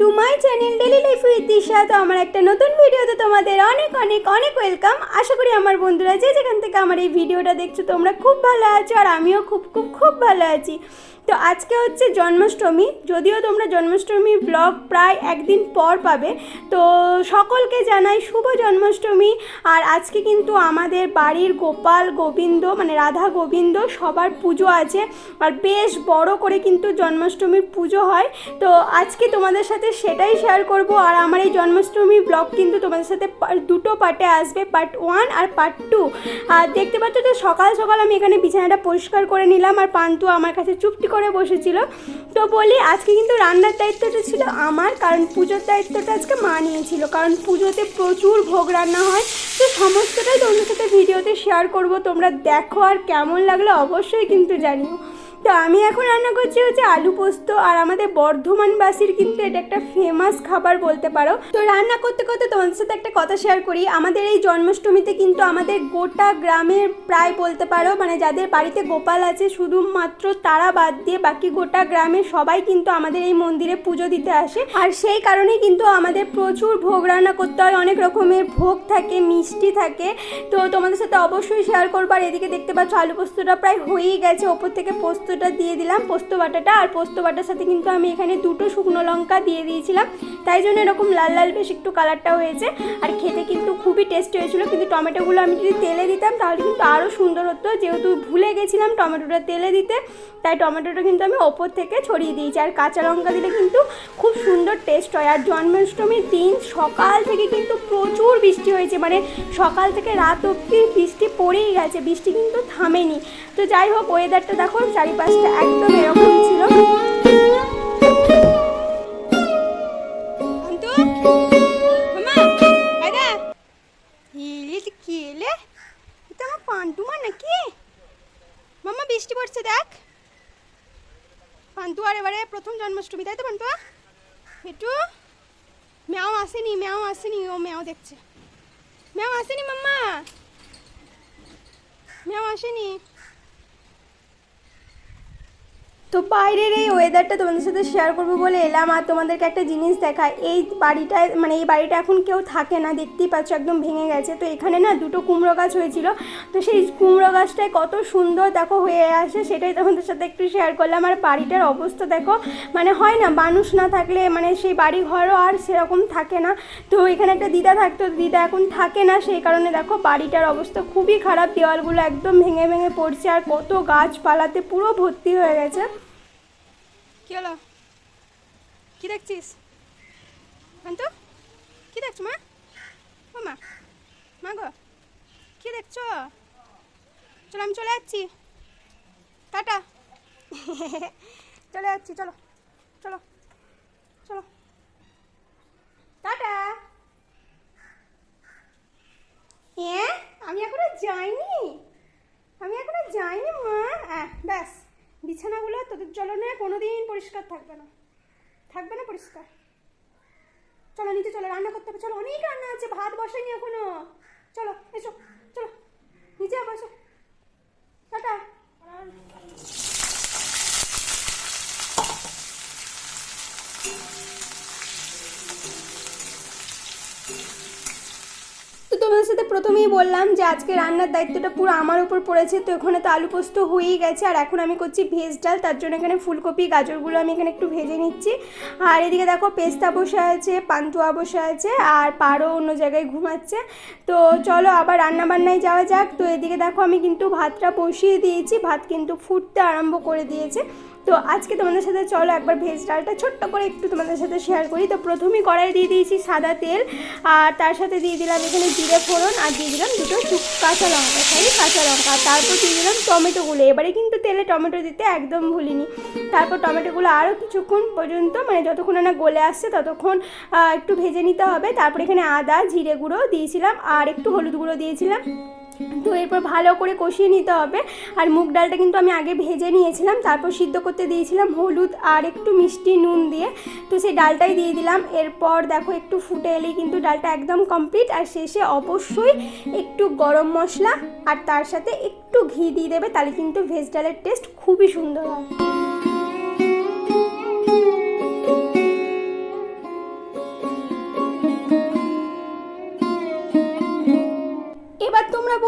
To my channel daily life with Disha. তো আমার একটা নতুন ভিডিওতে তোমাদের অনেক অনেক অনেক ওয়েলকাম। আশা করি আমার বন্ধুরা যে যেখান থেকে আমার এই ভিডিওটা দেখছ, তোমরা খুব ভালো আছো আর আমিও খুব খুব খুব ভালো আছি। তো আজকে হচ্ছে জন্মাষ্টমী, যদিও তোমরা জন্মাষ্টমী ব্লগ প্রায় একদিন পর পাবে, তো সকলকে জানাই শুভ জন্মাষ্টমী। আর আজকে কিন্তু আমাদের বাড়ির গোপাল গোবিন্দ মানে রাধা গোবিন্দ, সবার পুজো আছে। আর বেশ বড় করে কিন্তু জন্মাষ্টমীর পুজো হয়। তো আজকে তোমাদের সাথে সেটাই শেয়ার করব। আর আমার এই জন্মাষ্টমী ব্লগ কিন্তু তোমাদের সাথে দুটো পার্টে আসবে পার্ট ওয়ান আর পার্ট টু আর দেখতে পাচ্ছ তো সকাল সকাল আমি এখানে বিছানাটা পরিষ্কার করে নিলাম আর পান্তু আমার কাছে চুপটি করে বসেছিল। তো বলি, আজকে কিন্তু রান্নার দায়িত্বটা ছিল আমার, কারণ পুজোর দায়িত্বটা আজকে মা নিয়েছিল। কারণ পুজোতে প্রচুর ভোগ রান্না হয়। তো সমস্তটাই তোমাদের সাথে ভিডিওতে শেয়ার করব। তোমরা দেখো আর কেমন লাগল অবশ্যই কিন্তু জানিও। তো আমি এখন রান্না করছি হচ্ছে আলু পোস্ত আর আমাদের বর্ধমানবাসীর কিন্তু এটা একটা ফেমাস খাবার বলতে পারো। তো রান্না করতে করতে তোমাদের সাথে একটা কথা শেয়ার করি। আমাদের এই জন্মাষ্টমীতে কিন্তু আমাদের গোটা গ্রামের প্রায় বলতে পারো মানে যাদের বাড়িতে গোপাল আছে, শুধুমাত্র তারা বাদ দিয়ে বাকি গোটা গ্রামের সবাই কিন্তু আমাদের এই মন্দিরে পুজো দিতে আসে। আর সেই কারণেই কিন্তু আমাদের প্রচুর ভোগ রান্না করতে হয়। অনেক রকমের ভোগ থাকে, মিষ্টি থাকে। তো তোমাদের সাথে অবশ্যই শেয়ার করব। আর এদিকে দেখতে পাচ্ছ, আলু পোস্তটা প্রায় হয়েই গেছে। ওপর থেকে পোস্তটা দিয়ে দিলাম, পোস্ত বাটাটা। আর পোস্ত বাটার সাথে কিন্তু আমি এখানে দুটো শুকনো লঙ্কা দিয়ে দিয়েছিলাম। তাই জন্য এরকম লাল লাল বেশ একটু কালারটা হয়েছে। আর খেতে কিন্তু খুবই টেস্ট হয়েছিল। কিন্তু টমেটোগুলো আমি যদি তেলে দিতাম, তাহলে কিন্তু আরও সুন্দর হতো। যেহেতু ভুলে গেছিলাম টমেটোটা তেলে দিতে, তাই টমেটোটা কিন্তু আমি ওপর থেকে ছড়িয়ে দিয়েছি। আর কাঁচা লঙ্কা দিলে কিন্তু খুব সুন্দর টেস্ট হয় আর জন্মাষ্টমীর দিন সকাল থেকে কিন্তু প্রচুর বৃষ্টি হয়েছে। মানে সকাল থেকে রাত অবধি বৃষ্টি পড়েই গেছে, বৃষ্টি কিন্তু থামেনি। তো যাই হোক ওয়েদারটা দেখো, চারিপাশটা একদম এরকম ছিল। নাকি? বৃষ্টি পড়ছে, দেখ। পান্তু আর এবারে প্রথম জন্মাষ্টমী, তাই তো পান্তুয়া একটু ম্যাও আসেনি ম্যাও আসেনি ও ম্যাও দেখছে। ম্যাও আসেনি মাম্মা। ম্যাও আসেনি। তো বাইরের এই ওয়েদারটা তোমাদের সাথে শেয়ার করব বলে এলাম। আর তোমাদেরকে একটা জিনিস দেখায় এই বাড়িটায় মানে এই বাড়িটা এখন কেউ থাকে না, দেখতেই পাচ্ছ একদম ভেঙে গেছে। তো এখানে না দুটো কুমড়ো গাছ হয়েছিল। তো সেই কুমড়ো গাছটায় কত সুন্দর দেখো হয়ে আসে, সেটাই তোমাদের সাথে একটু শেয়ার করলাম। আর বাড়িটার অবস্থা দেখো মানে হয় না, মানুষ না থাকলে মানে সেই বাড়ি ঘরও আর সেরকম থাকে না। তো এখানে একটা দিদা থাকতো দিদা এখন থাকে না, সেই কারণে দেখো বাড়িটার অবস্থা খুবই খারাপ। দেওয়ালগুলো একদম ভেঙে ভেঙে পড়ছে, আর কত গাছপালাতে পুরো ভর্তি হয়ে গেছে। কি হলো? কি দেখছিস? শান্ত, কি দেখছ মা? ও মা মা গো, কি দেখছ? চলো আমি চলে যাচ্ছি। টাটা। চলে যাচ্ছি, চলো চলো চলো। টাটা। হ্যাঁ আমি এখনও যাইনি। আমি এখনও যাইনি মা। হ্যাঁ ব্যাস। বিছানাগুলো তোদের জ্বলনে কোনোদিন পরিষ্কার থাকবে না। থাকবে না পরিষ্কার। চলো নিচে চলো, রান্না করতে হবে। চলো, অনেক রান্না আছে, ভাত বসেনি এখনও। চলো, এসো, চলো। নিচে বসো টাটা তো তোমাদের সাথে প্রথমেই বললাম যে আজকে রান্নার দায়িত্বটা পুরো আমার উপর পড়েছে, তো এখানে তো আলু পোস্ত হয়েই গেছে, আর এখন আমি করছি ভেজ ডাল, তার জন্য এখানে ফুলকপি, গাজরগুলো আমি এখানে একটু ভেজে নিচ্ছি। আর এদিকে দেখো পেস্তা বসে আছে, পান্তুয়া বসে আছে, আর পারও অন্য জায়গায় ঘুমাচ্ছে। তো চলো আবার রান্না বান্নায় যাওয়া যাক। তো এদিকে দেখো আমি কিন্তু ভাতটা বসিয়ে দিয়েছি, ভাত কিন্তু ফুটতে আরম্ভ করে দিয়েছে। তো আজকে তোমাদের সাথে চলো একবার ভেজ ডালটা ছোট্ট করে একটু তোমাদের সাথে শেয়ার করি। তো প্রথমেই কড়াই দিয়ে দিয়েছি সাদা তেল, আর তার সাথে দিয়ে দিলাম এখানে জিরে ফোড়ন, আর দিয়ে দিলাম দুটো কাঁচা লঙ্কা সরি কাঁচা লঙ্কা। তারপর দিয়ে দিলাম টমেটোগুলো। এবারে কিন্তু তেলে টমেটো দিতে একদম ভুলিনি। তারপর টমেটোগুলো আরও কিছুক্ষণ পর্যন্ত মানে যতক্ষণ না গলে আসছে ততক্ষণ একটু ভেজে নিতে হবে। তারপর এখানে আদা, জিরে গুঁড়ো দিয়েছিলাম, আর একটু হলুদ গুঁড়ো দিয়েছিলাম। তো এরপর ভালো করে কষিয়ে নিতে হবে। আর মুগ ডালটা কিন্তু আমি আগে ভেজে নিয়েছিলাম, তারপর সিদ্ধ করতে দিয়েছিলাম হলুদ আর একটু মিষ্টি নুন দিয়ে। তো সেই ডালটাই দিয়ে দিলাম। এরপর দেখো একটু ফুটে এলেই কিন্তু ডালটা একদম কমপ্লিট আর শেষে অবশ্যই একটু গরম মশলা আর তার সাথে একটু ঘি দিয়ে দেবে, তাহলে কিন্তু ভেজ ডালের টেস্ট খুবই সুন্দর হয়।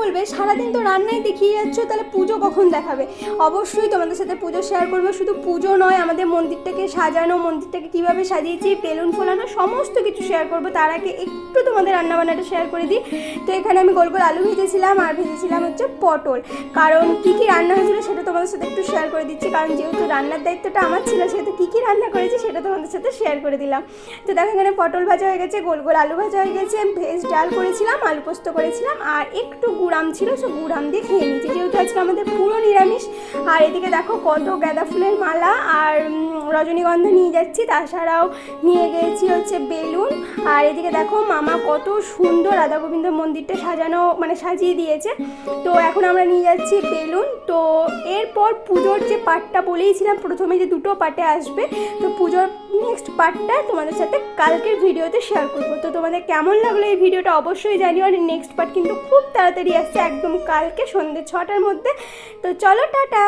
বলবে, সারাদিন তো রান্নাই দেখিয়ে যাচ্ছ, তাহলে পুজো কখন দেখাবে? অবশ্যই তোমাদের সাথে পুজো শেয়ার করব, শুধু পুজো নয়, আমাদের মন্দিরটাকে সাজানো, মন্দিরটাকে কীভাবে সাজিয়েছি, বেলুন ফোলানো, সমস্ত কিছু শেয়ার করব। তার আগে একটু তোমাদের রান্নাবান্নাটা শেয়ার করে দিই। তো এখানে আমি গোল গোল আলু ভেজেছিলাম, আর ভেজেছিলাম হচ্ছে পটল। কারণ কী কী রান্না হয়েছিল সেটা তোমাদের সাথে একটু শেয়ার করে দিচ্ছি, কারণ যেহেতু রান্নার দায়িত্বটা আমার ছিল, সেহেতু কী কী রান্না করেছি সেটা তোমাদের সাথে শেয়ার করে দিলাম। তো দেখো এখানে পটল ভাজা হয়ে গেছে, গোল গোল আলু ভাজা হয়ে গেছে, ভেজ ডাল করেছিলাম, আলু পোস্ত করেছিলাম, আর একটু গুড়াম ছিল, সে গুড়াম দিয়ে খেয়ে নিয়েছি। যেহেতু আজকে আমাদের পুরো নিরামিষ, আর এদিকে দেখো কত গাঁদা ফুলের মালা, আর রজনীগন্ধা নিয়ে যাচ্ছি, তাছাড়াও নিয়ে গিয়েছি হচ্ছে বেলুন আর এদিকে দেখো মামা কত সুন্দর রাধা গোবিন্দ মন্দিরটা সাজানো মানে সাজিয়ে দিয়েছে। তো এখন আমরা নিয়ে যাচ্ছি বেলুন। তো এরপর পুজোর যে পার্টটা বলেইছিলাম, প্রথমে যে দুটো পার্টে আসবে, তো পুজোর নেক্সট পার্টটা তোমাদের সাথে কালকের ভিডিওতে শেয়ার করব। তো তোমাদের কেমন লাগল এই ভিডিওটা অবশ্যই জানিও, আর নেক্সট পার্ট কিন্তু খুব তাড়াতাড়ি আসছে একদম কালকে সন্ধ্যে ছটার মধ্যে। তো চলো, টাটা!